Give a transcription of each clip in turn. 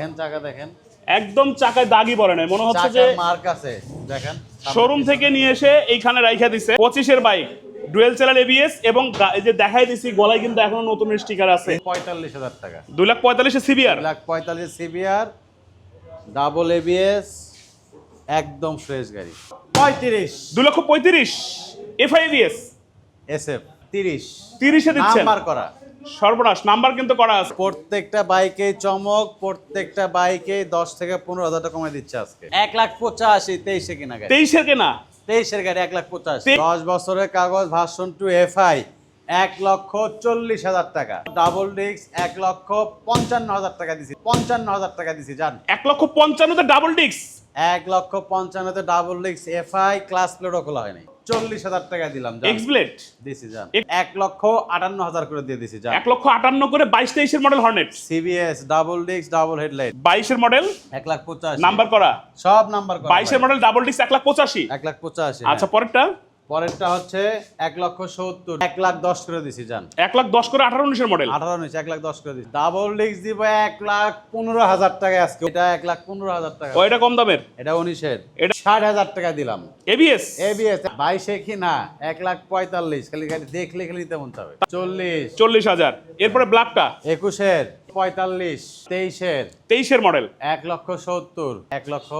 দেখেন চাকা দেখেন। একদম চাকায় দাগই পড়ে নাই। মনে হচ্ছে যে মার্ক আছে দেখেন শোরুম থেকে নিয়ে এসে এইখানে রাইখা দিছে। পঁচিশের বাইক ডুয়েল চ্যানেল এবিএস এবং এই যে দেখাই দিছি গলায় কিন্তু এখনও নতুন স্টিকার আছে। পঁয়তাল্লিশ হাজার টাকা। দুই লাখ পঁয়তাল্লিশে সিবিআর দুই লাখ পঁয়তাল্লিশ সিবিআর ডাবল এবিএস একদম ফ্রেশ গাড়ি। পঁয়ত্রিশ। দুই লক্ষ পঁয়ত্রিশ এফআই এবিএস এসএফ তিরিশ। তিরিশে দিচ্ছেন। নাম্বার করা। সর্বনাশ নাম্বার কিন্তু করা আছে। প্রত্যেকটা বাইকে চমক প্রত্যেকটা বাইকে দশ থেকে পনেরো হাজার টাকা কমে দিচ্ছে আজকে। এক লাখ পঁচাশি তেইশে কিনা গাড়ি তেইশের কেনা? তেইশের গাড়ি এক লাখ পঁচাশি। দশ বছরের কাগজ ভার্সন টু এফআই এক লক্ষ চল্লিশ হাজার টাকা। ডাবল ডিস্ক এক লক্ষ পঞ্চান্ন হাজার টাকা দিছি। পঞ্চান্ন হাজার টাকা দিছি জান। এক লক্ষ পঞ্চান্নতে ডাবল ডিক্স এক লক্ষ পঞ্চান্নতে ডাবল ডিস্ক এফআই ক্লাস প্লেটও খোলা হয়নি চল্লিশ হাজার টাকা দিলাম এক্সব্লেড দিছি যান এক- লক্ষ আটান্ন হাজার করে দিয়ে দিছি যান এক লক্ষ আটান্ন করে বাইশ তেইশের model Hornet CBS double disc double headlight বাইশের মডেল এক লাখ পঁচাশি। নাম্বার করা? সব নাম্বার করা বাইশের মডেল ডাবল ডিক্স এক লাখ পঁচাশি। এক লাখ পঁচাশি আচ্ছা হ্যাঁ। পরেরটা? পরেরটা হচ্ছে এক লক্ষ সত্তর এক লাখ দশ করে দিছি জান। এক লাখ দশ করে আঠারো উনিশের মডেল আঠারো নিচে এক লাখ দশ করে দিচ্ছি ডাবল ডিস্ক দিব এক লাখ পনেরো হাজার টাকা আজকে। এটা এক লাখ পনেরো হাজার টাকা। ওইটা কম দামের? এটা উনিশের। এটা- এটা ষাট হাজার টাকা দিলাম। এবিএস এবিএস বাইশে কি না? এক লাখ পঁয়তাল্লিশ। খালি গাড়ি দেখলে খালি নিতে মন হবে চল্লিশ। চল্লিশ হাজার। এরপরে ব্ল্যাকটা একুশের। পঁয়তাল্লিশ। তেইশের। তেইশের মডেল এক লক্ষ সত্তর এক লক্ষ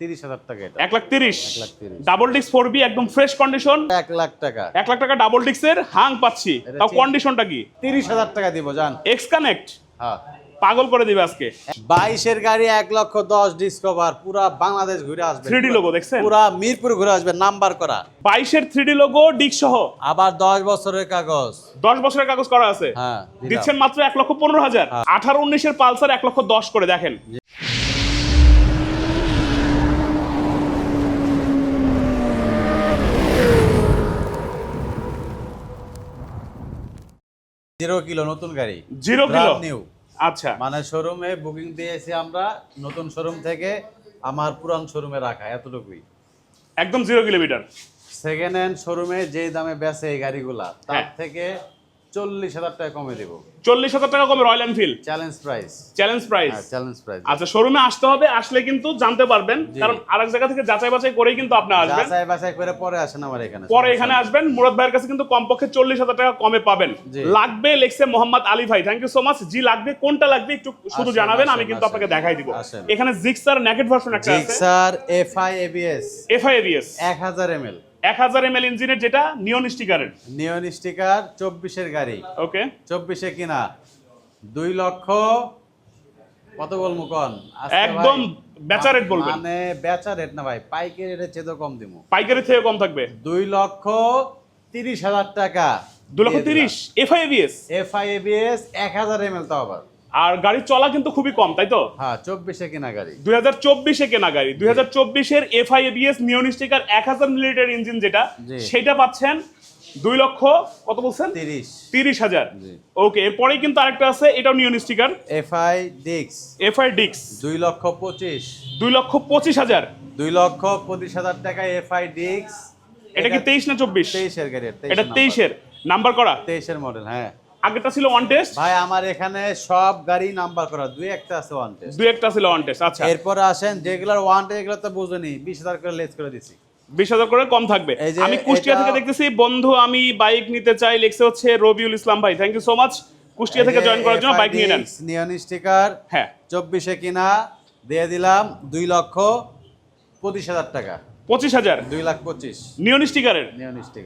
তিরিশ হাজার টাকা এটা। এক লাখ তিরিশ। এক লাখ তিরিশ। ডাবল ডিক্স ফোর বি একদম ফ্রেশ কন্ডিশন এক লাখ টাকা। এক লাখ টাকা ডাবল ডিক্সের হাং পাচ্ছি। তাও কন্ডিশনটা কি? তিরিশ হাজার টাকা দিব জান। এক্স কানেক্ট হ্যাঁ। পাগল করে দিবে আজকে। বাইশের গাড়ি এক লক্ষ দশ ডিসকভার পুরা বাংলাদেশ ঘুরে আসবে। 3D logo দেখছেন? পুরা মিরপুর ঘুরে আসবে নাম্বার করা। বাইশের থ্রি লোগো ডিক সহ। আবার দশ বছরের কাগজ। দশ বছরের কাগজ করা আছে। হ্যাঁ দিচ্ছেন মাত্র এক লক্ষ পনেরো হাজার। হ্যাঁ। আঠারো উনিশের পালসার এক লক্ষ দশ করে দেখেন। জিরো কিলো নতুন গাড়ি। Zero kilo? নিউ আচ্ছা। মানে শোরুমে বুকিং দিয়েছি আমরা নতুন শোরুম থেকে আমার পুরান শোরুমে রাখা এতটুকুই। একদম জিরো কিলোমিটার। সেকেন্ড হ্যান্ড শোরুমে যে দামে বেচে এই গাড়িগুলা তার হ্যাঁ। থেকে চল্লিশ হাজার টাকা কমে দেবো। চল্লিশ হাজার টাকা কমে Royal Enfield challenge price challenge price challenge price আচ্ছা শোরুমে আসতে হবে আসলে কিন্তু জানতে পারবেন। কারণ আরেক জায়গা থেকে যাচাই বাছাই করেই কিন্তু আপনি আসবেন। যাচাই বাছাই করে পরে আসেন আমার এখানে। পরে এখানে আসবেন মুরাদ ভাইয়ের কাছে কিন্তু কমপক্ষে চল্লিশ হাজার টাকা কমে পাবেন। লাগবে লেখছে মোহাম্মদ আলী ভাই। থ্যাংক ইউ সো মাচ জি লাগবে কোনটা লাগবে একটু শুধু জানাবেন আমি কিন্তু আপনাকে দেখাই দিব। এখানে জিক্সার নেকেট ভার্সন একটা আছে। Gixxer FI ABS FI ABS এক হাজার এমএল এক হাজার এম এল ইঞ্জিনের যেটা নিয়ন স্টিকারের নিয়ন স্টিকার চব্বিশের গাড়ি। ওকে চব্বিশে কিনা? দুই লক্ষ কত বলব কন? একদম বেচা রেট বলবেন। মানে বেচা রেট না ভাই পাইকারি রেটে চেয়ে কম দিমু। পাইকারি থেকে কম থাকবে। দুই লক্ষ তিরিশ হাজার টাকা। দু লক্ষ তিরিশ এফআই এবিএস এফআই এবিএস এক হাজার এমএল তো আবার। আর গাড়ির চলা কিন্তু খুবই কম তাই তো? হ্যাঁ চব্বিশে কিনা গাড়ি। দুই হাজার চব্বিশে কেনা গাড়ি। দুই হাজার চব্বিশের এবিএস নিয়ন স্টিকার এক হাজার মিলিলিটার ইঞ্জিন যেটা সেটা পাচ্ছেন দুই লক্ষ কত বলছেন? তিরিশ। তিরিশ হাজার। ওকে এরপরেই কিন্তু আরেকটা আছে এটাও নিয়ন স্টিকার এফআই ডিক্স এফআই ডিক্স দুই লক্ষ পঁচিশ। দুই লক্ষ পঁচিশ হাজার। দুই লক্ষ পঁচিশ হাজার টাকা এফআই ডিক্স এটা কি তেইশ না চব্বিশ? তেইশের গাড়ি এটা তেইশের। নাম্বার করা? তেইশের মডেল হ্যাঁ। আগেরটা ছিল ওয়ান টেস্ট ভাই আমার এখানে সব গাড়ি নাম্বার করা। দুই একটা আছে ওয়ান টেস্ট দুই একটা ছিল ওয়ান টেস্ট আচ্ছা। এরপরে আসেন যেগুলোর ওয়ান টেস্ট এগুলো তো বুঝুনি। বিশ হাজার করে লেস করে দিছি। বিশ হাজার করে কম থাকবে। আমি কুষ্টিয়া থেকে দেখতেছি বন্ধু আমি বাইক নিতে চাই লেখছে হচ্ছে রবিউল ইসলাম ভাই। Thank you so much Kushtia থেকে জয়েন করার জন্য বাইক নিয়ে নেন। নিয়ন স্টিকার হ্যাঁ। চব্বিশে কিনা দিয়ে দিলাম দুই লক্ষ পঁচিশ হাজার টাকা। পঁচিশ হাজার। দুই লাখ পঁচিশ। নিয়ন স্টিকারের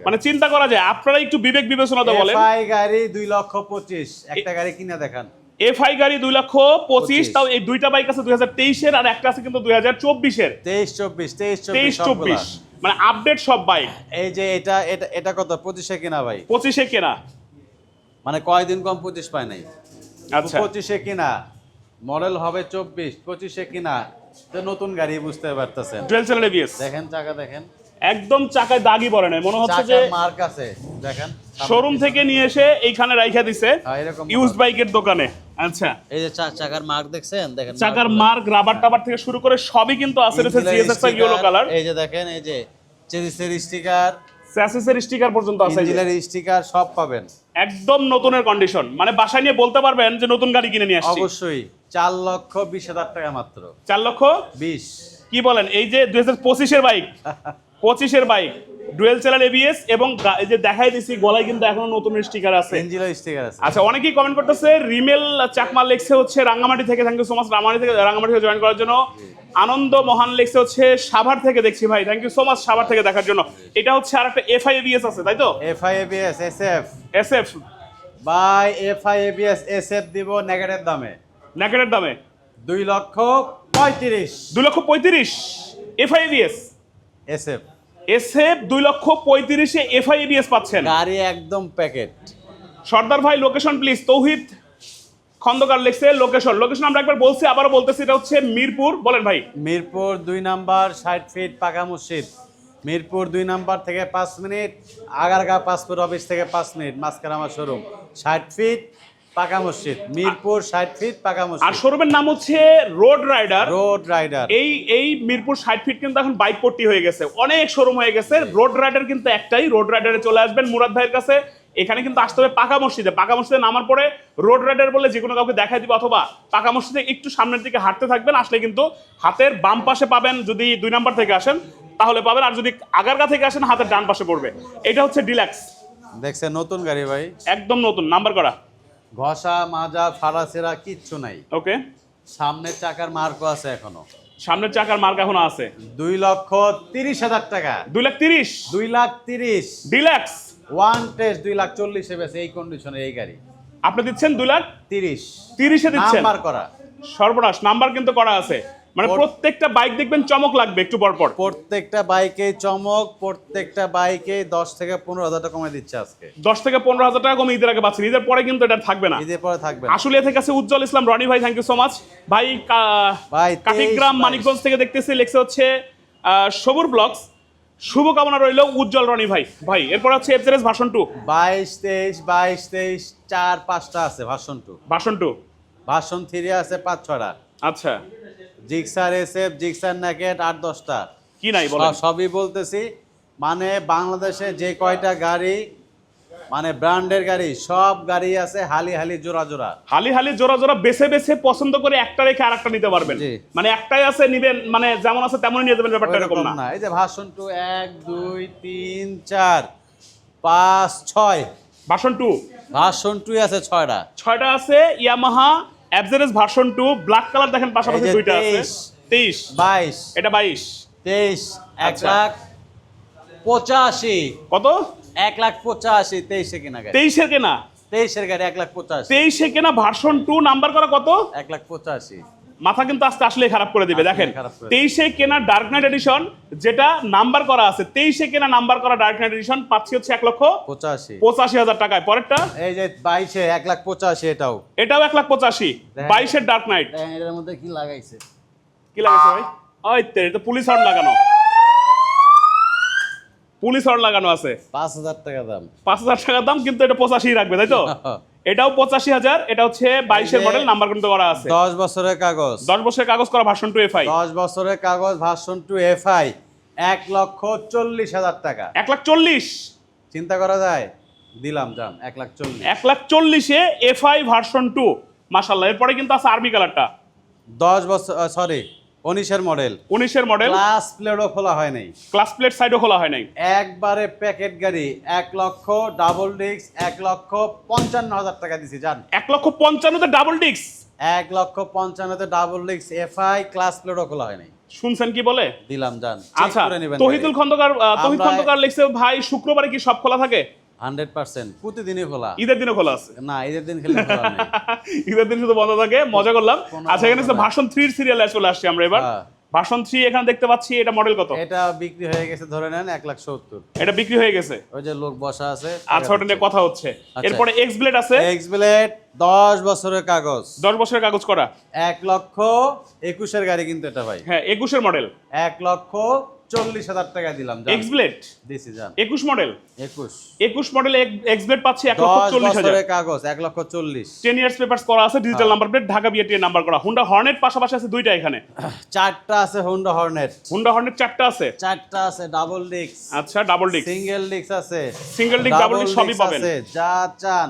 মানে চিন্তা করা যায় আপনারা একটু বিবেক বিবেচনাতে বলেন। এফআই গাড়ি দুই লক্ষ পঁচিশ একটা গাড়ি কিনা দেখান। এফআই গাড়ি দুই লক্ষ পঁচিশ তাও এই দুইটা বাইক আছে দুই হাজার তেইশের আর একটা আছে কিন্তু দুই হাজার চব্বিশের। তেইশ চব্বিশ তেইশ তেইশ চব্বিশ। মানে আপডেট সব বাইক। এই যে এটা এটা এটা কত? পঁচিশে কিনা ভাই? পঁচিশে কেনা। মানে কয়দিন কম পঁচিশ পায় নাই? আচ্ছা। পঁচিশে কিনা। মডেল হবে চব্বিশ পঁচিশে কিনা। নতুন গাড়ি বুঝতে পারতেছেন। ডুয়েল চ্যানেল এবিএস দেখেন চাকা দেখেন। একদম চাকায় দাগই পড়ে নাই মনে হচ্ছে যে মার্ক আছে দেখেন। শোরুম থেকে নিয়ে এসে এইখানে রাইখা দিছে হ্যাঁ, ইউজ বাইকের দোকানে। আচ্ছা। এই যে চাকার মার্ক দেখছেন? দেখেন চাকার মার্ক রাবার টাবার থেকে শুরু করে সবই কিন্তু আছে রয়েছে Insular জিএসএক্স ইয়েলো কালার এই যে দেখেন এই যে চেরিসের স্টিকার স্যাসিসের স্টিকার পর্যন্ত আছে ইঞ্জিনের স্টিকার সব পাবেন। একদম নতুনের কন্ডিশন মানে বাসায় নিয়ে বলতে পারবেন যে নতুন গাড়ি কিনে নিয়ে আসছি। অবশ্যই। চার লক্ষ বিশ হাজার টাকা মাত্র। চার লক্ষ? বিশ। কি বলেন? এই যে দুই হাজার পঁচিশের বাইক পঁচিশের বাইক ডুয়েল চ্যানেল এবিএস এবং এই যে দেখাই দিছি গলায় কিন্তু এখনও নতুন স্টিকার আছে। এনজিলো স্টিকার আছে। আচ্ছা অনেকেই কমেন্ট করতেছে রিমেল চাকমা লেখছে হচ্ছে রাঙ্গামাটি থেকে thank you so much Rangamati থেকে রাঙ্গামাটি থেকে জয়েন করার জন্য। আনন্দ মহান লেখছে হচ্ছে সাভার থেকে দেখছি ভাই thank you so much Savar থেকে দেখার জন্য। এটা হচ্ছে আর একটা এফআই এবিএস আছে তাই তো? F I ABS S F S F by F I ABS S F দিব নেগেটিভ দামে। ন্যাকেটের দামে? দুই লক্ষ পঁয়ত্রিশ। দুই লক্ষ পঁয়ত্রিশ FI ABS S F S F দুই লক্ষ পঁয়ত্রিশে এফআই এবিএস পাচ্ছেন। গাড়ি একদম প্যাকেট। সর্দার ভাই লোকেশন প্লিজ তৌহিদ খন্দকার লিখছে লোকেশন লোকেশন আমরা একবার বলছি আবারও বলতেছি এটা হচ্ছে মিরপুর। বলেন ভাই। মিরপুর দুই নাম্বার ষাট ফিট পাকা মসজিদ। মিরপুর দুই নাম্বার থেকে পাঁচ মিনিট আগারগা পাসপোর্ট অফিস থেকে পাঁচ মিনিট মাঝখানে আমার শোরুম ষাট ফিট পাকা মসজিদ মিরপুর ষাট ফিট পাকা আর শোরুমের নাম হচ্ছে রোড রাইডার। Road rider. এই এই মিরপুর ষাট ফিট কিন্তু এখন বাইক পট্টি হয়ে গেছে। অনেক শোরুম হয়ে গেছে। রোড রাইডার কিন্তু একটাই। রোড রাইডারে চলে আসবেন মুরাদ ভাইয়ের কাছে। এখানে কিন্তু আসতে হবে পাকা মসজিদে। পাকা মসজিদে নামার পরে রোড রাইডার বলে যে কোনো কাউকে দেখাই দিবে অথবা পাকা মসজিদে একটু সামনের দিকে হাঁটতে থাকবেন আসলে কিন্তু হাতের বাম পাশে পাবেন যদি দুই নাম্বার থেকে আসেন তাহলে পাবেন। আর যদি আগারগা থেকে আসেন হাতের ডান পাশে পড়বে। এটা হচ্ছে ডিলাক্স। দেখছে নতুন গাড়ি ভাই। একদম নতুন। নাম্বার করা ঘষা মাজা ফাড়াছেরা কিচ্ছু নাই। ওকে সামনের চাকার মার্কও আছে এখনও। সামনের চাকার মার্ক এখনও আছে? দুই লক্ষ তিরিশ হাজার টাকা। দুই লাখ তিরিশ? দুই লাখ তিরিশ। ডিলাক্স ওয়ান টেস্ট দুই লাখ চল্লিশে বেছে এই কন্ডিশনে এই গাড়ি। আপনি দিচ্ছেন দুই লাখ? তিরিশ। তিরিশে দিচ্ছেন? নাম্বার করা। সর্বনাশ নাম্বার কিন্তু করা আছে। মানে প্রত্যেকটা বাইক দেখবেন চমক লাগবে একটু পর পর। প্রত্যেকটা বাইকে চমক প্রত্যেকটা বাইকে দশ থেকে পনেরো হাজার টাকা কমে দিচ্ছে আজকে। দশ থেকে পনেরো হাজার টাকা কমে ঈদের আগে পাচ্ছেন। ঈদের পরে কিন্তু এটা থাকবে না। ঈদের পরে থাকবে। আসলে থেকে আছে উজ্জ্বল ইসলাম রনি ভাই থ্যাংক ইউ সো মাচ ভাই ভাই, কাটিগ্রাম মানিকগঞ্জ থেকে দেখতেছি লেখছে হচ্ছে সবুর ব্লগস। শুভকামনা রইল উজ্জ্বল রনি ভাই। ভাই এরপর হচ্ছে এফজেরেস ভাষণ টু বাইশ তেইশ বাইশ তেইশ চার পাঁচটা আছে ভাষণ টু ভাষণ টু ভাষণ থ্রি আছে পাঁচ ছটা আচ্ছা। জিক্সার এসএফ জিক্সার ন্যাকেট আট দশটা। কি নাই বলেন? সবই বলতেছি। মানে বাংলাদেশে যে কয়টা গাড়ি মানে ব্র্যান্ডের গাড়ি সব গাড়ি আছে হালি হালি জোড়া জোড়া। হালি হালি জোড়া জোড়া বেছে বেছে পছন্দ করে একটা রেখে আর একটা নিতে পারবেন। মানে একটাই আছে নিবেন মানে যেমন আছে তেমনই নিয়ে যাবেন ব্যাপারটা এরকম না। এই যে ভাষণ টু এক দুই তিন চার পাঁচ ছয়। ভাষণ টু? ভাষণ টু আছে ছয়টা। ছয়টা আছে ইয়ামাহা অ্যাবজেরেস ভার্সন টু ব্ল্যাক কালার দেখেন পাশাপাশি দুইটা আছে। 23 তেইশ। বাইশ। এটা বাইশ। তেইশ। এক আচ্ছা। লাখ পঁচাশি। কত? এক লাখ পঁচাশি তেইশে কেনা গাড়ি। তেইশের কেনা? তেইশের গাড়ি এক লাখ পঁচাশি। তেইশে কেনা ভার্সন টু নাম্বার করা কত? এক লাখ পঁচাশি। মাথা কিন্তু আস্তে আসলে খারাপ করে দিবে দেখেন। তেইশে কেনা ডার্ক নাইট এডিশন যেটা নাম্বার করা আছে। তেইশে কেনা নাম্বার করা ডার্ক নাইট এডিশন পাচ্ছি হচ্ছে এক লক্ষ পঁচাশি। পঁচাশি হাজার টাকায়। পরেরটা? এই যে বাইশে এক লাখ পঁচাশি এটাও। এটাও এক লাখ পঁচাশি। বাইশের ডার্ক নাইট এটার মধ্যে কি লাগাইছে? কি লাগাইছে ভাই? ওই তো এটা পুলিশ হর্ন লাগানো। পুলিশ হর্ন লাগানো আছে। পাঁচ হাজার টাকা দাম। পাঁচ হাজার টাকার দাম কিন্তু এটা পঁচাশি রাখবে তাই তো? এটাও পঁচাশি হাজার এটা হচ্ছে বাইশের মডেল নাম্বার কিন্তু করা আছে। দশ বছরের কাগজ। দশ বছরের কাগজ করা ভার্সন টু এফআই দশ বছরের কাগজ ভার্সন টু এফআই এক লক্ষ চল্লিশ হাজার টাকা। এক লাখ চল্লিশ। চিন্তা করা যায়? দিলাম যান এক লাখ চল্লিশ। এক লাখ চল্লিশে এফআই ভার্সন টু মাসাল্লাহ এরপরে কিন্তু আছে আর্মি কালারটা দশ বছর সরি উনিশের মডেল উনিশের মডেল ক্লাস প্লেটও খোলা হয় নাই। ক্লাস প্লেট সাইডও খোলা হয় নাই। একবারে প্যাকেট গাড়ি এক লক্ষ ডাবল ডিক্স এক লক্ষ পঞ্চান্ন হাজার টাকা দিছি জান। এক লক্ষ পঞ্চান্নতে ডাবল ডিক্স এক লক্ষ পঞ্চান্নতে ডাবল ডিস্ক এফআই ক্লাস প্লেটও খোলা হয় নাই। শুনছেন কি বলে? দিলাম জান। আচ্ছা তহিদুল খন্দকার তহিদ খন্দকার লিখছে ভাই শুক্রবারে কি সব খোলা থাকে? Hundred percent. প্রতিদিনই খোলা। ঈদের দিনও খোলা আছে। না ঈদের দিন খেলে খোলা নেই। ঈদের দিন শুধু বন্ধ থাকে মজা করলাম। আচ্ছা এখানে ভাষণ থ্রির সিরিয়ালে চলে আসছি আমরা এবার। হ্যাঁ। ভাষণ থ্রি এখানে দেখতে পাচ্ছি এটা মডেল কত? এটা বিক্রি হয়ে গেছে ধরে নেন এক লাখ সত্তর। এটা বিক্রি হয়ে গেছে? ওই যে লোক বসা আছে আচ্ছা ওটা নিয়ে কথা হচ্ছে। আচ্ছা। এরপরে এক্স ব্লেড আছে? এক্স ব্লেড দশ বছরের কাগজ। দশ বছরের কাগজ করা? এক লক্ষ একুশের গাড়ি কিন্তু এটা ভাই। হ্যাঁ একুশের মডেল এক লক্ষ চল্লিশ হাজার টাকা দিলাম এক্স ব্লেড দিছি যান একুশ মডেল একুশ। একুশ মডেল এক্স ব্লেড পাচ্ছি এক লক্ষ চল্লিশ হাজার। কাগজ এক লক্ষ চল্লিশ। টেন ইয়ার্স পেপার্স করা আছে ডিজিটাল। নাম্বার প্লেট ঢাকা বিএটি নাম্বার করা। হুন্ডা হর্নেট পাশাপাশি আছে দুইটা এখানে। চারটা আছে হোন্ডা হর্নেট হুন্ডা হর্নেট চারটা আছে। চারটা আছে ডাবল ডিস্ক আচ্ছা ডাবল ডিস্ক সিঙ্গেল ডিস্ক আছে। সিঙ্গেল ডাবল সবই পাবেন। যা চান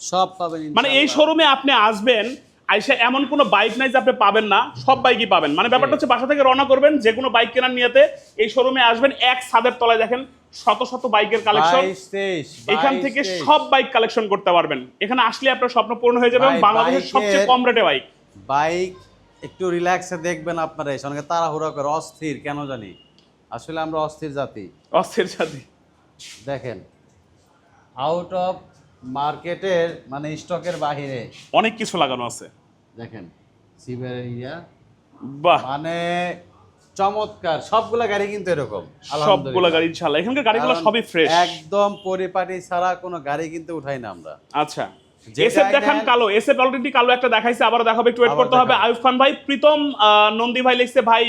সব পাবেন মানে এই। শোরুমে আপনি আসবেন আইসা এমন কোনো বাইক নাই যে আপনি পাবেন না সব বাইকই পাবেন। মানে ব্যাপারটা হচ্ছে বাসা থেকে রওনা করবেন যে কোনো বাইক কেনার নিয়েতে এই শোরুমে আসবেন এক ছাদের তলায় দেখেন শত শত বাইকের কালেকশন এখান থেকে সব বাইক কালেকশন করতে পারবেন। এখানে আসলে আপনার স্বপ্ন পূরণ হয়ে যাবে বাংলাদেশের সবচেয়ে কম রেটে বাইক বাইক একটু রিল্যাক্সে দেখবেন আপনারা সঙ্গে তাড়াহুড়া করে অস্থির কেন জানি? আসলে আমরা অস্থির জাতি। অস্থির জাতি। দেখেন আউট অফ মার্কেটের মানে স্টকের বাহিরে। অনেক কিছু লাগানো আছে। দেখেন সিবের ইয়া বাহ। মানে চমৎকার সবগুলা গাড়ি কিন্তু এরকম সবগুলো। গাড়ি ইনশাআল্লাহ। এখানকার গাড়িগুলো সবই ফ্রেশ একদম পরিপাটি ছাড়া কোনো গাড়ি কিন্তু উঠাই না আমরা। আচ্ছা। এসএফ দেখান কালো। এসএফ অলরেডি কালো একটা দেখাইছে আবার দেখাবে একটু ওয়েট করতে হবে। আয়ুব খান ভাই প্রীতম নন্দী ভাই লিখছে ভাই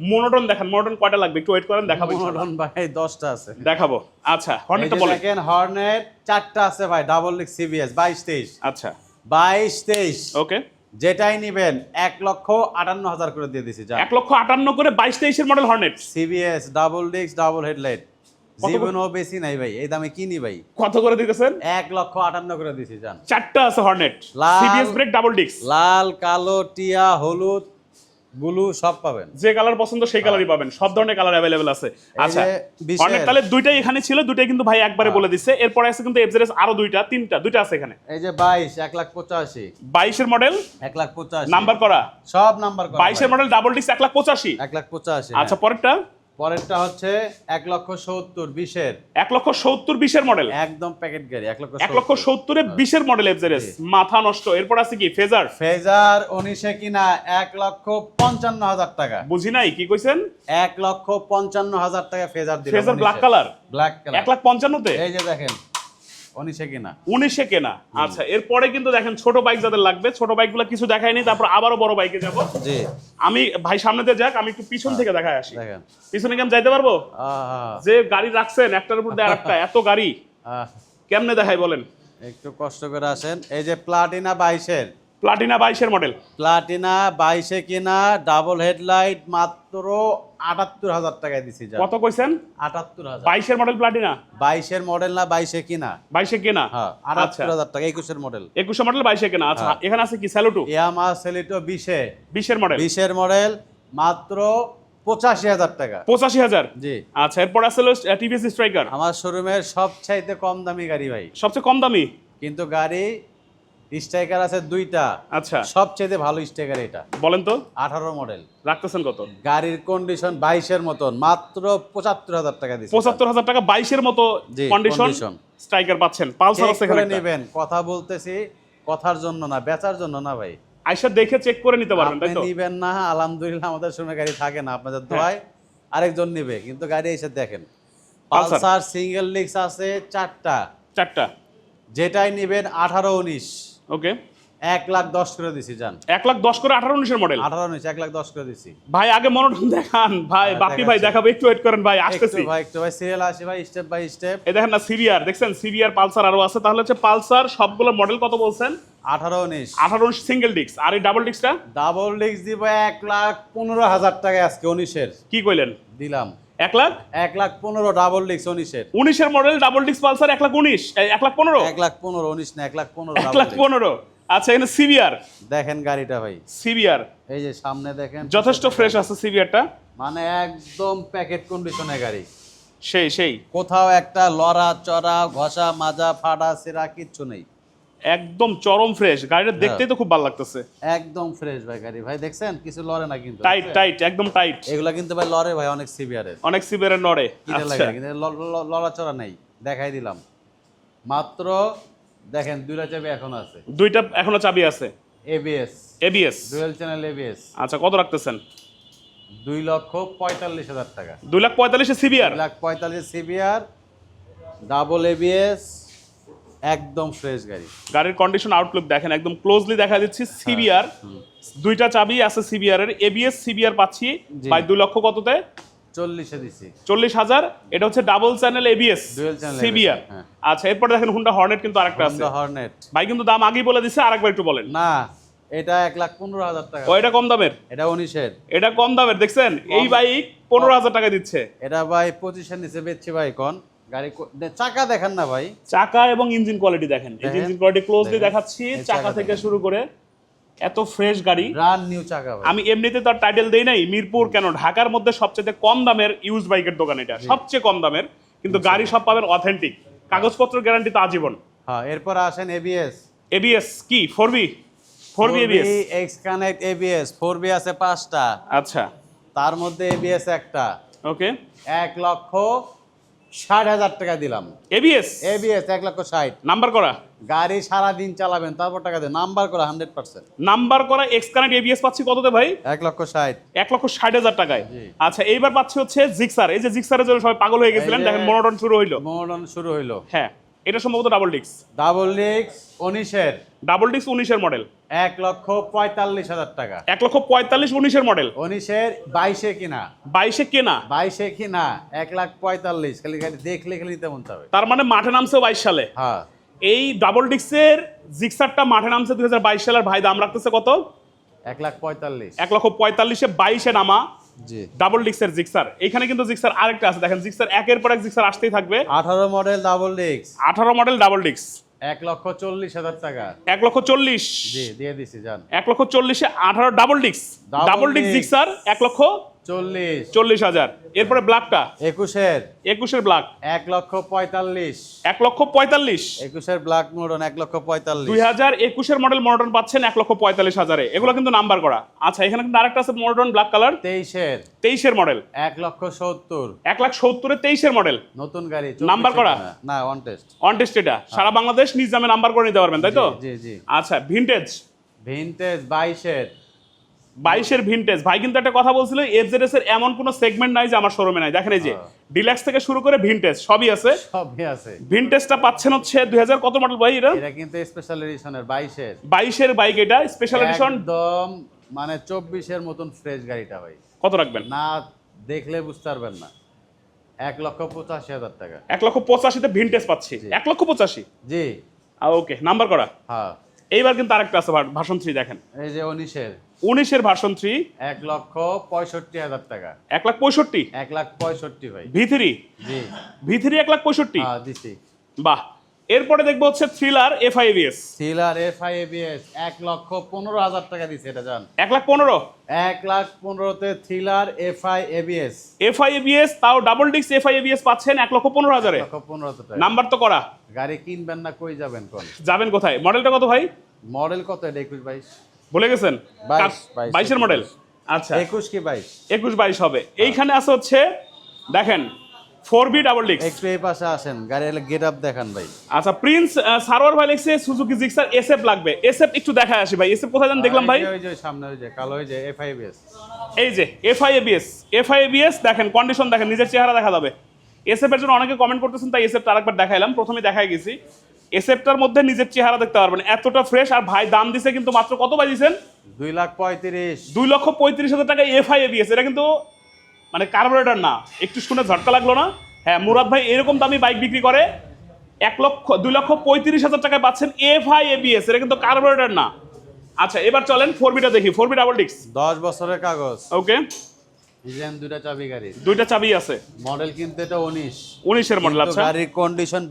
মোনোটন দেখান মোনোটন কয়টা লাগবে? একটু ওয়েট করেন দেখাবো মনোটন ভাই দশটা আছে। দেখাবো। আচ্ছা হর্নেটটা যে বলেন। দেখেন হর্নেট চারটা আছে ভাই ডাবল লিক সিবিএস বাইশ তেইশ। আচ্ছা। বাইশ তেইশ। ওকে। যেটাই নিবেন এক লক্ষ আটান্ন হাজার করে দিয়ে দিছি যা। এক লক্ষ আটান্ন করে বাইশ তেইশের model Hornet CBS double disc double headlight জীবনও বেশি নাই ভাই এই দামে কিনি ভাই কত করে দিতেছেন? এক লক্ষ আটান্ন করে দিছি জান। চারটা আছে হর্নেট সিবিএস ব্রেক ডাবল ডিক্স লাল কালো টিয়া হলুদ। ব্লু সব পাবেন। যে কালার পছন্দ সেই কালারই পাবেন। সব ধরনের কালার অ্যাভেলেবেল আছে। আচ্ছা অনেক তাহলে দুইটাই এখানে ছিল দুইটাই কিন্তু ভাই একবারে বলে দিচ্ছে এরপরে আছে কিন্তু এফজেডএস আরও দুইটা তিনটা দুইটা আছে এখানে। এই যে বাইশ এক লাখ পঁচাশি। বাইশের মডেল এক লাখ পঁচাশি। নাম্বার করা? সব নাম্বার করা বাইশের এর মডেল ডাবল ডিক্স এক লাখ পঁচাশি। এক লাখ পঁচাশি আচ্ছা হ্যাঁ। পরেরটা? পরেরটা হচ্ছে এক লক্ষ সত্তর বিশের। এক লক্ষ সত্তর বিশের মডেল একদম প্যাকেট গাড়ি এক লক্ষ এক লক্ষ সত্তরে। বিশের মডেল এফজেডএস মাথা নষ্ট। এরপর আছে কি? ফেজার ফেজার উনিশে কিনা এক লক্ষ পঞ্চান্ন হাজার টাকা। বুঝি নাই? কি কইছেন? এক লক্ষ পঞ্চান্ন হাজার টাকা Fazer Fazer black colour black এক কালার লাখ পঞ্চান্নতে? এই যে দেখেন উনিশে কিনা? উনিশে কেনা? আচ্ছা এরপরে কিন্তু দেখেন ছোট বাইক যাদের লাগবে ছোট বাইকগুলো কিছু দেখায়নি তারপর আবারও বড় বাইকে যাব। জি। আমি ভাই সামনেতে যাক আমি একটু পিছন থেকে দেখায় আসি। দেখেন। পিছনে কেমন যাইতে পারব? যে গাড়ি রাখছেন একটার উপর দিয়ে আরেকটা এত গাড়ি। কেমনে দেখাই বলেন? একটু কষ্ট করে আসেন। এই যে প্লাটিনা বাইশের। প্লাটিনা বাইশের মডেল প্লাটিনা বাইশে কিনা ডাবল হেডলাইট মাত্র আটাত্তর হাজার টাকায় দিছি কত কইছেন? আটাত্তর হাজার। বাইশের মডেল প্লাটিনা বাইশের মডেল না বাইশে কিনা? বাইশে কেনা? হ্যাঁ আচ্ছা। আটাত্তর হাজার টাকা একুশের মডেল একুশে মডেল বাইশে কেনা? আচ্ছা হ্যাঁ। এখানে আছে কি স্যালুটু ইয়ামা সেলিটো বিশে। বিশের মডেল বিশের মডেল মাত্র পঁচাশি হাজার টাকা। পঁচাশি হাজার? জি। আচ্ছা এরপর আছে টিভিএস স্ট্রাইকার আমার শোরুমের সবচাইতে কম দামি গাড়ি ভাই। সবচেয়ে কম দামি? কিন্তু গাড়ি স্ট্রাইকার আছে দুইটা। আচ্ছা। সবচেয়ে ভালো স্ট্রাইকার এটা। বলেন তো। আঠারো মডেল। রাখতেছেন কত? গাড়ির কন্ডিশন বাইশের মতন মাত্র পঁচাত্তর হাজার টাকা দিচ্ছে পঁচাত্তর হাজার টাকা বাইশের মতো কন্ডিশন স্ট্রাইকার পাচ্ছেন। পালসার আছে এখানে নেবেন। কথা বলতেছি কথার জন্য না বেচার জন্য না ভাই। আইসা দেখে চেক করে নিতে পারবেন তাই আপনি তো? হ্যাঁ। নিবেন না আলহামদুলিল্লাহ আমাদের শুনে গাড়ি থাকে না আপনাদের দোয়ায় আরেকজন নিবে কিন্তু গাড়ি এসে দেখেন। পালসার। সিঙ্গেল ডিস্ক আছে চারটা। চারটা। যেটাই নিবেন আঠারো উনিশ। ওকে এক লাখ দশ করে দিছি যান এক লাখ দশ করে আঠারো উনিশের মডেল আঠারো উনিশ এক লাখ দশ করে দিছি। ভাই আগে মনোটন দেখান। ভাই হ্যাঁ, বাপি ভাই। দেখাবো একটু ওয়েট করেন ভাই আসতেছি। ভাই একটু ভাই সিরিয়াল আসে ভাই স্টেপ বাই স্টেপ এই দেখেন না সিরিয়ার দেখছেন? সিরিয়ার পালসার আরও আছে। তাহলে হচ্ছে পালসার সবগুলো মডেল কত বলছেন? আঠারো উনিশ। আঠারো উনিশ সিঙ্গেল ডিস্ক আর এই ডাবল ডিস্কটা ডাবল ডিস্ক দিব এক লাখ পনেরো হাজার টাকা আজকে উনিশের। কি কইলেন? দিলাম। এক লাখ? এক লাখ পনেরো ডাবল ডিস্ক উনিশের। উনিশের মডেল ডাবল ডিস্ক পালসার এক লাখ উনিশ। এক লাখ পনেরো? এক লাখ পনেরো উনিশ না এক লাখ পনেরো এক লাখ পনেরো। আচ্ছা এখানে সিভিয়ার দেখেন গাড়িটা ভাই। সিভিয়ার এই যে সামনে দেখেন। যথেষ্ট ফ্রেশ আছে সিভিয়ারটা মানে একদম প্যাকেট কন্ডিশনে গাড়ি। সেই সেই। কোথাও একটা লড়া চড়া ঘষা মাজা ফাটা সেরা কিচ্ছু নেই। একদম চরম ফ্রেশ গাড়িটা হ্যাঁ। দেখতেই তো খুব ভালো লাগতেছে। একদম ফ্রেশ ভাই গাড়ি। ভাই দেখছেন? কিছু লড়ে না কিন্তু টাইট টাইট একদম টাইট এগুলা কিন্তু ভাই লড়ে ভাই অনেক সিভিয়ারের অনেক সিভিয়ারের নড়ে। কিনে আচ্ছা। লাগে কিন্তু লড়াচড়া নেই। দেখাই দিলাম। মাত্র দেখেন দুইটা চাবি এখন আছে। দুইটা এখনও চাবি আছে। ABS ABS dual channel ABS আচ্ছা কত রাখতেছেন? দুই লক্ষ পঁয়তাল্লিশ হাজার টাকা। দুই লাখ পঁয়তাল্লিশে সিভিয়ার দুই লাখ পঁয়তাল্লিশ সিবিআর ডাবল এবিএস একদম ফ্রেশ গাড়ি। গাড়ির কন্ডিশন আউটলুক দেখেন একদম ক্লোজলি দেখা দিচ্ছি সিবিআর দুইটা চাবি আছে সিবিআর এর এবিএস সিবিআর পাচ্ছি। ভাই দুই লক্ষ কততে? চল্লিশে দিছি। চল্লিশ হাজার। এটা হচ্ছে ডাবল চ্যানেল এবিএস হ্যাঁ। আচ্ছা এরপর দেখেন হুন্ডা হর্নেট কিন্তু আরেকটা আছে। হর্নেট ভাই কিন্তু দাম আগেই বলে দিছে আরেকবার একটু বলেন। না এটা এক লাখ পনেরো হাজার টাকা। ও এটা কম দামের? এটা উনিশের। এটা কম দামের দেখছেন? এই বাইক পনেরো হাজার টাকা দিচ্ছে। এটা ভাই পঁচিশের নিচে বেচছি ভাই কোন গাড়ি চাকা দেখেন না ভাই। চাকা এবং ইঞ্জিন কোয়ালিটি দেখেন। এই ইঞ্জিন কোয়ালিটি ক্লোজলি দেখাচ্ছি চাকা থেকে শুরু করে এত ফ্রেশ গাড়ি। ব্রান্ড নিউ চাকা ভাই। আমি এমনিতে তো টাইটেল দেই নাই মিরপুর কেন? ঢাকার মধ্যে সবচেয়ে কম দামের ইউজ বাইকের দোকান এটা সবচেয়ে কম দামের কিন্তু গাড়ি সব পাবেন অথেন্টিক কাগজপত্র গ্যারান্টি তো আজীবন। হ্যাঁ এরপর আসেন এবিএস এবিএস কি? Four V four V ABS X connect ABS four V আছে পাঁচটা। আচ্ছা। তার মধ্যে এবিএস একটা। ওকে এক লক্ষ ষাট হাজার টাকা দিলাম। এবিএস এবিএস এক লক্ষ ষাট। নাম্বার করা? গাড়ি সারাদিন চালাবেন তারপর টাকা দেন। নাম্বার করা হান্ড্রেড পার্সেন্ট নাম্বার করা এক্স কানেক্ট এবিএস পাচ্ছি কততে ভাই? এক লক্ষ ষাট। এক লক্ষ ষাট হাজার টাকায়। আচ্ছা এইবার পাচ্ছি হচ্ছে জিক্সার এই যে জিক্সারের জন্য সবাই পাগল হয়ে গেছিলেন দেখেন মনোটন শুরু হইল। মনোটন শুরু হইল। হ্যাঁ। এটা সম্ভবত ডাবল ডিক্স ডাবল ডিক্স উনিশের। ডাবল ডিক্স উনিশের মডেল এক লক্ষ পঁয়তাল্লিশ হাজার টাকা। এক লক্ষ পঁয়তাল্লিশ উনিশের মডেল উনিশের বাইশে কিনা? বাইশে কেনা। বাইশে কিনা? এক লাখ পঁয়তাল্লিশ। খালি খালি দেখলে খালি নিতে মন চাবে। তার মানে মাঠে নামছেও বাইশ সালে। হ্যাঁ। এই ডাবল ডিক্সের জিক্সারটা মাঠে নামছে দুই হাজার বাইশ সালের ভাই। দাম রাখতেছে কত? এক লাখ পঁয়তাল্লিশ। এক লক্ষ পঁয়তাল্লিশে বাইশে নামা। ডাবল ডিক্সের জিক্সার এখানে কিন্তু জিক্সার আরেকটা আছে। দেখেন জিক্সার একের পর এক জিক্সার আসতেই থাকবে। আঠারো মডেল ডাবল ডিক্স আঠারো মডেল ডাবল ডিক্স এক লক্ষ চল্লিশ হাজার টাকা। এক লক্ষ চল্লিশ। জি দিয়ে দিছি যান। এক লক্ষ চল্লিশে আঠারো ডাবল ডিক্স ডাবল ডিক্স। জিক্সার এক লক্ষ চল্লিশ। চল্লিশ হাজার। এরপরে ব্ল্যাকটা একুশের। একুশের ব্ল্যাক এক লক্ষ পঁয়তাল্লিশ। এক লক্ষ পঁয়তাল্লিশ। একুশের ব্ল্যাক মোড়ন এক লক্ষ পঁয়তাল্লিশ। দুই হাজার একুশের মডেল মনোটন পাচ্ছেন এক লক্ষ পঁয়তাল্লিশ হাজারে। এগুলো কিন্তু নাম্বার করা। আচ্ছা এখানে কিন্তু আরেকটা আছে মনোটন ব্ল্যাক কালার তেইশের। তেইশের মডেল এক লক্ষ সত্তর। এক লাখ সত্তরের তেইশের মডেল নতুন গাড়ি নাম্বার করা? না, টেস্ট অন টেস্ট এটা। সারা বাংলাদেশ নিজ নামে নাম্বার করে নিতে পারবেন তাই তো? জি জি আচ্ছা ভিনটেজ ভিনটেজ বাইশের। বাইশের ভিনটেজ ভাই কিন্তু একটা কথা বলছিল এফজেডএস এর এমন কোনো সেগমেন্ট নাই যে আমার শোরুমে নাই। দেখেন এই যে হ্যাঁ। ডিলাক্স থেকে শুরু করে ভিনটেজ সবই আছে। সবই আছে। ভিনটেজটা পাচ্ছেন হচ্ছে দুই হাজার কত মডেল ভাই এটা? এটা কিন্তু স্পেশাল এডিশনের বাইশের। বাইশের বাইক এটা স্পেশাল এডিশন একদম মানে চব্বিশের মতন ফ্রেশ গাড়িটা ভাই। কত রাখবেন? না দেখলে বুঝতে পারবেন না। এক লক্ষ পঁচাশি হাজার টাকা। এক লক্ষ পঁচাশিতে ভিনটেজ পাচ্ছি। এক লক্ষ পঁচাশি? জি। ওকে নাম্বার করা। হ্যাঁ। এইবার কিন্তু আরেকটা আছে ভার্সন থ্রি দেখেন। এই যে উনিশের উনিশের ভার্সন থ্রি এক লক্ষ পঁয়ষট্টি হাজার টাকা। এক লাখ পঁয়ষট্টি? এক লাখ পঁয়ষট্টি ভাই। ভি থ্রি জি। ভি থ্রি এক লাখ পঁয়ষট্টি? হ্যাঁ দিছি। বাহ। এরপরে দেখব হচ্ছে thriller F I ABS thriller F I ABS এক লক্ষ পনেরো হাজার টাকা দিছে এটা জান। এক লাখ পনেরো? এক লাখ পনেরোতে thriller F I ABS F I ABS তাও ডাবল ডিক্স এফ আই এবিএস পাচ্ছেন এক লক্ষ পনেরো হাজারে। লক্ষ পনেরোতে টাকা। নাম্বার তো করা। গাড়ি কিনবেন না কই যাবেন কোন? যাবেন কোথায়? মডেলটা কত ভাই? মডেল কত এটা একুশ বাইশ? ভুলে গেছেন? বাইশের। মডেল আচ্ছা। একুশ কি বাইশ? একুশ বাইশ হবে। এইখানে আছে হচ্ছে দেখেন ফোর বি ডাবল ডিক্স একটু এই পাশে আসেন গাড়ির গেট আপ দেখান ভাই। আচ্ছা প্রিন্স সারোয়ার ভাই লিখছে সুজুকি জিক্সার এসএফ লাগবে। এসএফ একটু দেখায় আসি ভাই। এসএফ কোথায় যান দেখলাম ভাই? ওই যে- সামনে ওই যে কালো ওই যে এফ আই এবিএস এই যে এফআই এবিএস এফআই এবিএস দেখেন কন্ডিশন দেখেন নিজের চেহারা দেখা যাবে। এসএফ এর জন্য অনেকে কমেন্ট করতেছেন তাই এসএফটা আরেকবার দেখাইলাম। প্রথমে দেখাই গেছি। এসএফটার মধ্যে নিজের চেহারা দেখতে পারবেন। এতটা ফ্রেশ আর ভাই দাম দিছে কিন্তু মাত্র কত ভাই দিছেন? দুই লাখ পঁয়ত্রিশ। দুই লক্ষ পঁয়ত্রিশ হাজার টাকা এফআই এবিএস এটা কিন্তু মানে কার্বোরেটর না। একটু শুনে ঝটকা লাগল না? হ্যাঁ মুরাদ ভাই এরকম দামি বাইক বিক্রি করে এক লক্ষ দুই লক্ষ পঁয়ত্রিশ হাজার টাকায় পাচ্ছেন এফআই এবিএস এটা কিন্তু কার্বোরেটর না। আচ্ছা এবার চলেন ফোর বিটা দেখি। ফোর বি ডাবল ডিক্স দশ বছরের কাগজ। ওকে ডিজাইন দুইটা চাবি গাড়ি দুইটা চাবি আছে। মডেল কিন্তু এটা মডেল আচ্ছা। গাড়ির কন্ডিশন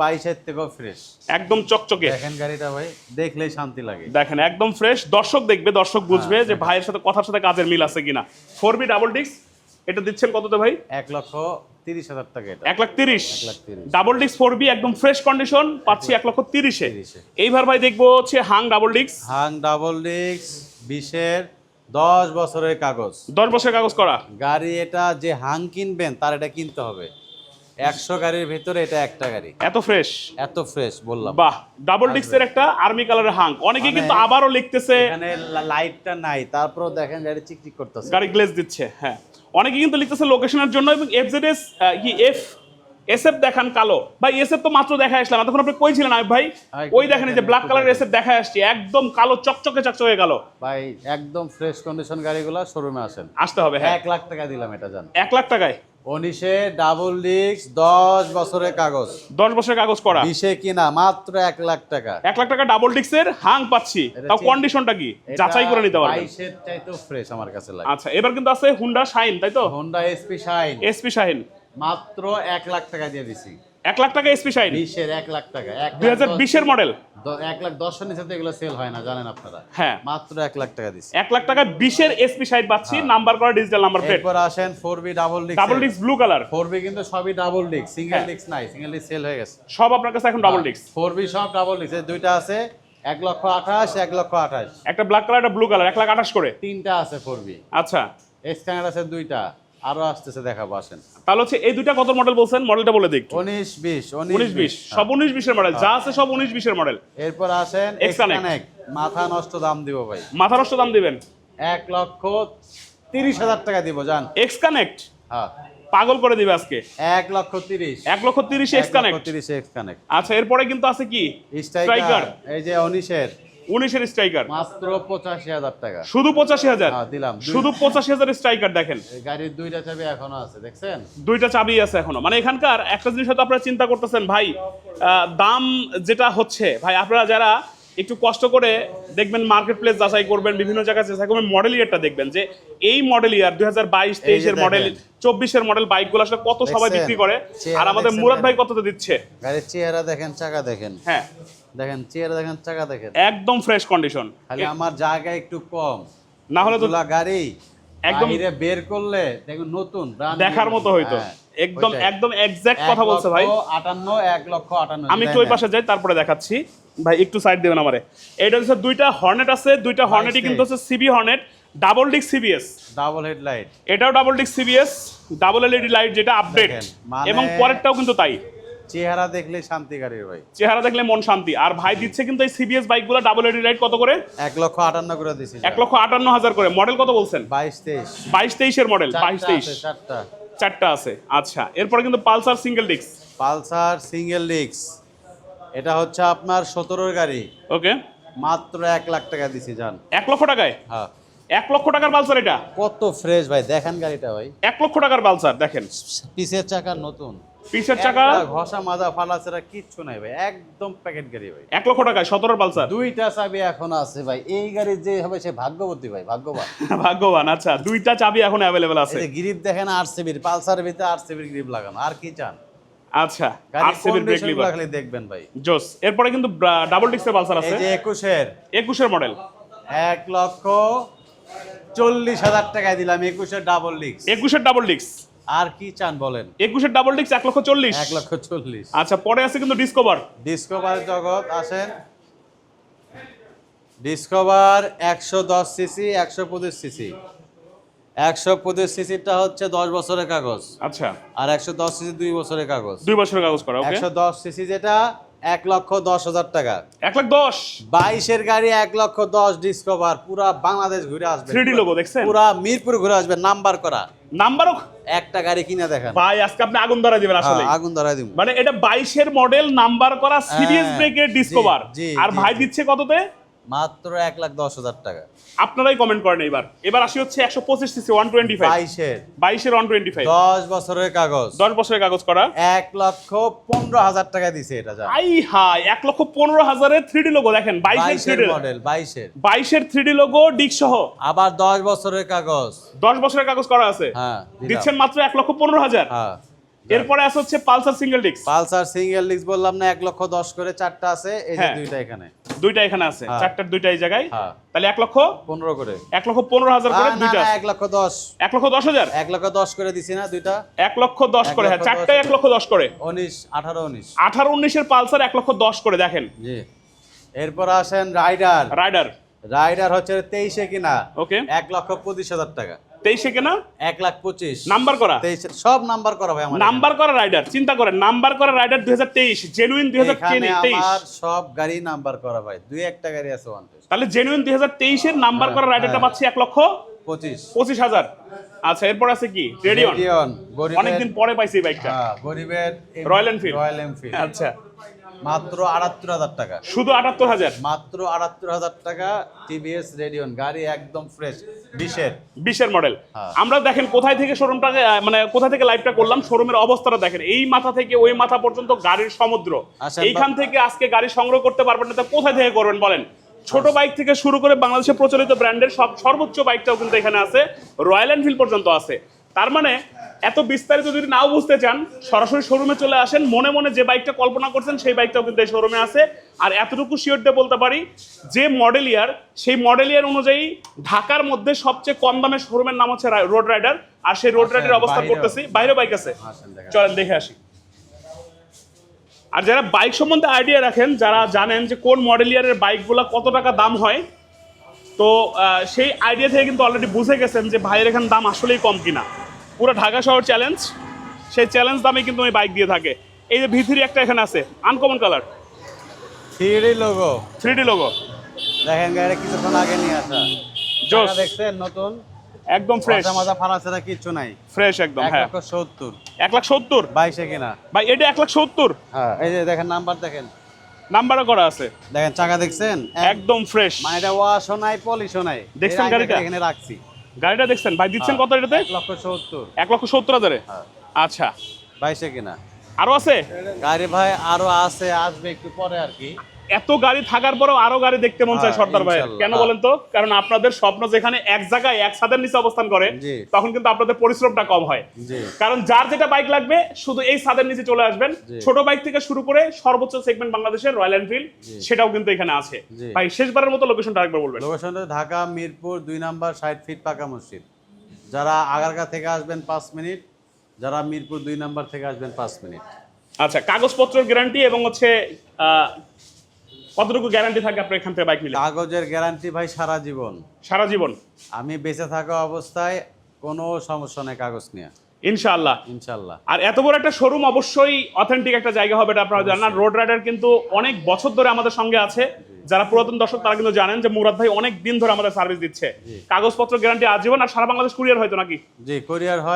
থেকেও ফ্রেশ একদম চকচকে। দেখেন গাড়িটা ভাই দেখলেই শান্তি লাগে। দেখেন একদম ফ্রেশ দর্শক দেখবে দর্শক বুঝবে যে ভাইয়ের সাথে কথার সাথে কাজের মিল আছে কিনা। ফোর বি ডাবল ডিক্স এটা দিচ্ছেন কততে ভাই? এক লক্ষ তিরিশ হাজার টাকা এটা। এক লাখ তিরিশ। এক লাখ তিরিশ। ডাবল ডিক্স ফোর বি একদম ফ্রেশ কন্ডিশন পাচ্ছি এক লক্ষ তিরিশে। এইবার ভাই দেখব হচ্ছে হাং ডাবল ডিক্স হাং ডাবল ডিক্স বিশের দশ বছরের কাগজ। দশ বছরের কাগজ করা? গাড়ি এটা যে হাং কিনবেন তার এটা কিনতে হবে। একশো গাড়ির ভিতরে এটা একটা গাড়ি। এত ফ্রেশ এত ফ্রেশ বললাম। বাহ ডাবল ডিক্সের একটা আর্মি কালারের হাং। অনেকে কিন্তু মানে- আবারও লিখতেছে এখানে লাইটটা নাই তারপরেও দেখেন গাড়ি চিকচিক করতেছে। গাড়ি গ্লেজ দিচ্ছে হ্যাঁ। অনেকে কিন্তু লিখতেছে লোকেশনের জন্য এবং এফজেডএস কি এফ এসএফ দেখান কালো। ভাই এসএফ তো মাত্র দেখা আসলাম এতক্ষণ আপনি কই ছিলেন ভাই? ওই দেখেন এই যে ব্ল্যাক কালার। এসএফ দেখা আসছে একদম কালো চকচকে চকচকে গেল। ভাই একদম ফ্রেশ কন্ডিশন গাড়িগুলো শোরুমে আসেন। আসতে হবে হ্যাঁ। এক লাখ টাকা দিলাম এটা জান। এক লাখ টাকায়? উনিশে ডাবল ডিক্স দশ বছরের কাগজ। দশ বছরের কাগজ করা। বিশে কিনা মাত্র এক লাখ টাকা। এক লাখ টাকা ডাবল ডিক্সের হাং পাচ্ছি। তাও কন্ডিশনটা কি? যাচাই করে নিতে পারবেন। বাইশের চাইতেও ফ্রেশ আমার কাছে লাগে। আচ্ছা এবার কিন্তু আছে হুন্ডা শাইন তাই তো? Honda SP shine SP shine মাত্র এক লাখ টাকা দিয়ে দিছি। এক লাখ টাকা এসপি শাইন বিশের এক লাখ টাকা। দুই হাজার বিশের মডেল এক লাখ দশের নিচে তো এগুলো সেল হয় না জানেন আপনারা। হ্যাঁ। মাত্র এক লাখ টাকা দিচ্ছি এক লাখ টাকা বিশের এসপি শাইন পাচ্ছি নাম্বার করা ডিজিটাল নাম্বার প্লেট এরপর আসেন four V double disc double disc blue colour four V কিন্তু সবই ডাবল ডিস্ক সিঙ্গেল হ্যাঁ। ডিস্ক নাই সিঙ্গেল ডিস্ক সেল হয়ে গেছে। সব আপনার কাছে এখন ডাবল ডিস্ক ফোর বি সব ডাবল ডিস্ক দুইটা আছে এক লক্ষ আঠাশ এক লক্ষ আঠাশ। একটা ব্ল্যাক কালার একটা ব্লু কালার এক লাখ আঠাশ করে। তিনটা আছে ফোর বি আচ্ছা। স্ক্যানার আছে দুইটা। আরও আসতেছে দেখাবো আসেন। তাহলে হচ্ছে এই দুইটা কত মডেল বলছেন? মডেলটা বলে দিই একটু। উনিশ বিশ উনিশ বিশ সব উনিশ বিশের মডেল যা আছে সব উনিশ বিশের মডেল এরপর আসেন। এক্সকানেক্ট মাথা নষ্ট দাম দিব ভাই। মাথা নষ্ট দাম দিবেন। এক লক্ষ তিরিশ হাজার টাকা দিব জান। এক্স কানেক্ট হ্যাঁ। পাগল করে দিবে আজকে। এক লক্ষ তিরিশ। এক লক্ষ তিরিশ এক্স কানেক্ট তিরিশ এক্স কানেক্ট আচ্ছা এরপরে কিন্তু আছে কি? স্ট্রাইকার এই যে উনিশের উনিশের স্ট্রাইকার। মাত্র পঁচাশি হাজার টাকা। শুধু পঁচাশি হাজার? হ্যাঁ, দিলাম। শুধু পঁচাশি হাজার স্ট্রাইকার দেখেন। গাড়ির দুইটা চাবি এখনও আছে দেখছেন? দুইটা চাবি আছে এখনও। মানে এখানকার একটা জিনিস হয়তো আপনারা চিন্তা করতেছেন ভাই দাম যেটা হচ্ছে ভাই আপনারা যারা একটু কষ্ট করে দেখবেন মার্কেট প্লেস যাচাই করবেন বিভিন্ন জায়গায় যাচাই করবেন মডেল ইয়ারটা দেখবেন যে এই মডেল ইয়ার দুই হাজার বাইশ তেইশের মডেল চব্বিশের মডেল বাইকগুলো আসলে কত সবাই বিক্রি করে। আর আমাদের মুরাদ ভাই? কততে দিচ্ছে? গাড়ির চেহারা দেখেন চাকা দেখেন। হ্যাঁ। দেখেন চেহারা দেখেন চাকা দেখেন। একদম ফ্রেশ কন্ডিশন খালি আমার জায়গা একটু কম। না হলে তো গাড়ি একদম- বের করলে দেখুন নতুন দেখার মতো হইতো হ্যাঁ, একদম একদম এক্সাক্ট কথা বলছে ভাই। লক্ষ আটান্ন এক লক্ষ আটান্ন। আমি একটু ওই পাশে যাই তারপরে দেখাচ্ছি। ভাই একটু সাইড দেবেন আমারে। এটা হচ্ছে দুইটা হর্নেট আছে দুইটা হর্নেটই কিন্তু হচ্ছে CB Hornet double disc CBS double headlight এটাও double disc CBS double LED light যেটা আপডেট মানে- এবং পরেরটাও কিন্তু তাই। চেহারা দেখলে শান্তি গাড়ির ভাই। চেহারা দেখলে মন শান্তি। আর ভাই দিচ্ছে কিন্তু এই সিবিএস বাইকগুলো ডাবল এডি রাইড কত করে? এক লক্ষ আটান্ন করে দিছি এক লক্ষ আটান্ন হাজার করে। মডেল কত বলছেন? বাইশ তেইশ। বাইশ তেইশের মডেল বাইশ তেইশ। চারটা। চারটা আছে। আচ্ছা এরপরে কিন্তু Pulsar single disc Pulsar single disc এটা হচ্ছে আপনার সতেরোর গাড়ি। ওকে। মাত্র এক লাখ টাকা দিছি জান। এক লক্ষ টাকায়? হ্যাঁ। এক লক্ষ টাকার পালসার এটা? কত ফ্রেশ ভাই দেখেন গাড়িটা ভাই। এক লক্ষ টাকার পালসার দেখেন। পিসের চাকা নতুন। পিসের চাকা? ঘষা মাজা ফালাছেরা কিচ্ছু নাই ভাই একদম প্যাকেট গাড়ি ভাই। এক লক্ষ টাকায় সতেরোর পালসার। দুইটা চাবি এখন আছে ভাই এই গাড়ি যে হবে সে ভাগ্যবতী ভাই ভাগ্যবান। ভাগ্যবান আচ্ছা দুইটা চাবি এখন অ্যাভেলেবেল আছে। এই গ্রিপ দেখেন আট সিবির পালসারের ভিতরে আট সিবির গ্রিপ লাগানো আর কি চান? আচ্ছা আর সেভেন ব্রেক লিভার লাগলে দেখবেন ভাই। জোস এরপরে কিন্তু ডাবল ডিস্কের পালসার এই আছে যে একুশের। একুশের মডেল এক লক্ষ চল্লিশ হাজার টাকায় দিলাম একুশের ডাবল ডিস্ক একুশের ডাবল ডিস্ক আর কি চান বলেন? একুশের ডাবল ডিস্ক এক লক্ষ চল্লিশ। এক লক্ষ চল্লিশ। আচ্ছা পরে আছে কিন্তু ডিসকভার ডিসকভার জগৎ আসেন। ডিসকভার একশো দশ সিসি একশো পঁচিশ সিসি একশো পঁচিশ সিসিটা হচ্ছে দশ বছরের কাগজ। আচ্ছা। আর একশো দশ সিসি দুই বছরের কাগজ। দুই বছরের কাগজ করা একশো দশ সিসি যেটা এক লক্ষ দশ হাজার টাকা। এক লাখ দশ। বাইশের গাড়ি এক লক্ষ দশ ডিসকভার পুরা বাংলাদেশ ঘুরে আসবে। থ্রিডি লোগো দেখছেন? পুরা মিরপুর ঘুরে আসবে নাম্বার করা। নাম্বারও একটা গাড়ি কিনে দেখেন। ভাই আজকে আপনি আগুন ধরা দিবেন আসলে হ্যাঁ, আগুন ধরা দিব। মানে এটা বাইশের মডেল নাম্বার করা সিরিয়াস ব্রেকের ডিসকভার আর ভাই দিচ্ছে কততে? মাত্র এক লাখ দশ হাজার টাকা। আপনারাই কমেন্ট করেন এবার এবার আসি হচ্ছে একশো পঁচিশ সিসি ওয়ান টোয়েন্টি ফাইভ বাইশের। বাইশের ওয়ান টোয়েন্টি ফাইভ দশ বছরের কাগজ। দশ বছরের কাগজ করা। এক লক্ষ পনেরো হাজার টাকা দিছে এটা যা। আই হাই এক লক্ষ পনেরো হাজারের থ্রি ডি লোগো দেখেন বাইশের থ্রি মডেল বাইশের। বাইশের থ্রি ডি লোগো ডিক সহ। আবার দশ বছরের কাগজ। দশ বছরের কাগজ করা আছে। হ্যাঁ দিচ্ছেন মাত্র এক লক্ষ পনেরো হাজার। হ্যাঁ। এরপরে আছে হচ্ছে Pulsar single disc. Pulsar single disc বললাম না এক লক্ষ দশ করে চারটা আছে এই যে হ্যাঁ। দুইটা এখানে। দুইটা এখানে আছে হ্যাঁ। চারটার দুইটা এই জায়গায়। হ্যাঁ। তাহলে এক লক্ষ পনেরো করে। এক লক্ষ পনেরো হাজার করে দুইটা না, আছে। এক লক্ষ দশ। এক লক্ষ দশ হাজার? এক লক্ষ দশ করে দিছি না দুইটা। এক লক্ষ দশ এক করে হ্যাঁ চারটায় এক লক্ষ দশ করে। উনিশ আঠারো উনিশ। আঠারো উনিশের পালসার এক লক্ষ দশ করে দেখেন। জি। এরপর আসেন রাইডার। রাইডার। রাইডার হচ্ছে তেইশে কিনা। ওকে। এক লক্ষ পঁচিশ হাজার টাকা। তেইশে কেনা এক লাখ পঁচিশ। নাম্বার করা? তেইশে সব নাম্বার করা ভাই আমার নাম্বার করা রাইডার চিন্তা করেন নাম্বার করা রাইডার দুই হাজার তেইশ জেনুইন দুই হাজার তেইশ সব গাড়ি নাম্বার করা ভাই দুই একটা গাড়ি আছে ওয়ান তাহলে জেনুইন দুই হাজার তেইশের নাম্বার করা হ্যাঁ, রাইডারটা হ্যাঁ। পাচ্ছি এক লক্ষ পঁচিশ। পঁচিশ হাজার। আচ্ছা এরপর আছে কি? রেডিয়ন অনেকদিন পরে পাইছি বাইকটা হ্যাঁ, গরিবের রয়্যাল এনফিল্ড রয়্যাল এনফিল্ড আচ্ছা। মাত্র আটাত্তর হাজার টাকা। শুধু আটাত্তর হাজার? মাত্র আটাত্তর হাজার টাকা টিভিএস রেডিয়ন গাড়ি একদম ফ্রেশ বিশের। বিশের মডেল হ্যাঁ। আমরা দেখেন কোথায় থেকে শোরুমটাকে আহ, মানে কোথা থেকে লাইভটা করলাম শোরুমের অবস্থাটা দেখেন। এই মাথা থেকে ওই মাথা পর্যন্ত গাড়ির সমুদ্র। আচ্ছা, এইখান থেকে আজকে গাড়ি সংগ্রহ করতে পারবেন না তো কোথায় থেকে করবেন বলেন? ছোট বাইক থেকে শুরু করে বাংলাদেশে প্রচলিত ব্র্যান্ডের সব সর্বোচ্চ বাইকটাও কিন্তু এখানে আছে। রয়্যাল এনফিল্ড পর্যন্ত আছে। তার মানে এত বিস্তারিত যদি নাও বুঝতে চান সরাসরি শোরুমে চলে আসেন মনে মনে যে বাইকটা কল্পনা করছেন সেই বাইকটাও কিন্তু এই শোরুমে আছে। আর এতটুকু শিওর দিয়ে বলতে পারি যে মডেল ইয়ার সেই মডেল ইয়ার অনুযায়ী ঢাকার মধ্যে সবচেয়ে কম দামের শোরুমের নাম হচ্ছে রোড রাইডার আর সেই রোড রাইডার অবস্থান বাইরেও। করতেছি। বাইরে বাইক আছে। আসেন চলেন দেখে আসি। আর যারা বাইক সম্বন্ধে আইডিয়া রাখেন যারা জানেন যে কোন মডেল ইয়ারের বাইকগুলো কত টাকা দাম হয় তো সেই আইডিয়া থেকে কিন্তু অলরেডি বুঝে গেছেন যে ভাইয়ের এখানে দাম আসলেই কম কিনা। পুরো ঢাকা শহর চ্যালেঞ্জ সেই চ্যালেঞ্জ দামে কিন্তু আমি বাইক দিয়ে থাকে। এই যে ভিথিরি একটা এখানে আছে uncommon colour three logo three D logo দেখেন গাড়ি কিছুক্ষণ আগে নিয়ে আসা। জোস দেখছেন নতুন? একদম ফ্রেশ মাজা মাজা ফাড়া ছাড়া কিচ্ছু নাই। ফ্রেশ একদম হ্যাঁ। লক্ষ সত্তর। এক লাখ সত্তর? বাইশে কিনা। ভাই এটা এক লাখ সত্তর? হ্যাঁ এই যে দেখেন নাম্বার দেখেন। নাম্বারও করা আছে। দেখেন চাকা দেখছেন? একদম ফ্রেশ মানে এটা ওয়াশও নাই পলিশও নাই। দেখছেন গাড়িটা? এখানে রাখছি। গাড়িটা দেখছেন? ভাই দিচ্ছেন কত এটাতে? এক লক্ষ সত্তর। এক লক্ষ সত্তর হাজারে? হ্যাঁ। আচ্ছা। বাইশে কিনা। আরও আছে? গাড়ি ভাই আরও আছে আসবে একটু পরে আর কি। এত গাড়ি থাকার পরেও আরও গাড়ি দেখতে মন চায় হ্যাঁ, সর্দার ভাই। কেন হ্যাঁ। বলেন তো? কারণ আপনাদের স্বপ্ন যেখানে এক জায়গায় এক ছাদের নিচে অবস্থান করে তখন কিন্তু আপনাদের পরিশ্রমটা কম হয়। কারণ যার যেটা বাইক লাগবে শুধু এই ছাদের নিচে চলে আসবেন। ছোট বাইক থেকে শুরু করে সর্বোচ্চ সেগমেন্ট বাংলাদেশের রয়্যাল এনফিল্ড সেটাও কিন্তু এখানে আছে। ভাই শেষবারের মতো লোকেশনটা আরেকবার বলবেন। লোকেশন ঢাকা মিরপুর দুই নাম্বার ষাট ফিট পাকা মসজিদ। যারা আগারগা থেকে আসবেন পাঁচ মিনিট যারা মিরপুর দুই নাম্বার থেকে আসবেন পাঁচ মিনিট। আচ্ছা কাগজপত্রের গ্যারান্টি এবং হচ্ছে আহ, কতটুকু গ্যারান্টি থাকে আপনার এখান থেকে বাইক নিলে? কাগজের গ্যারান্টি ভাই সারা জীবন। সারা জীবন? আমি বেঁচে থাকা অবস্থায় কোনো সমস্যা নেই কাগজ নিয়ে। ইনশাআল্লাহ। ইনশাল্লাহ আর এত বড় একটা শোরুম অবশ্যই অথেন্টিক একটা জায়গা হবে এটা আপনারা জানেন রোড রাইডার কিন্তু অনেক বছর ধরে আমাদের সঙ্গে আছে। যারা পুরাতন দর্শক তারা কিন্তু জানেন যে মুরাদ ভাই অনেক দিন ধরে আমাদের সার্ভিস দিচ্ছে। কাগজপত্র গ্যারান্টি আজীবন আর সারা বাংলাদেশ কুরিয়ার হয়তো নাকি? জি কোরিয়ার হয়।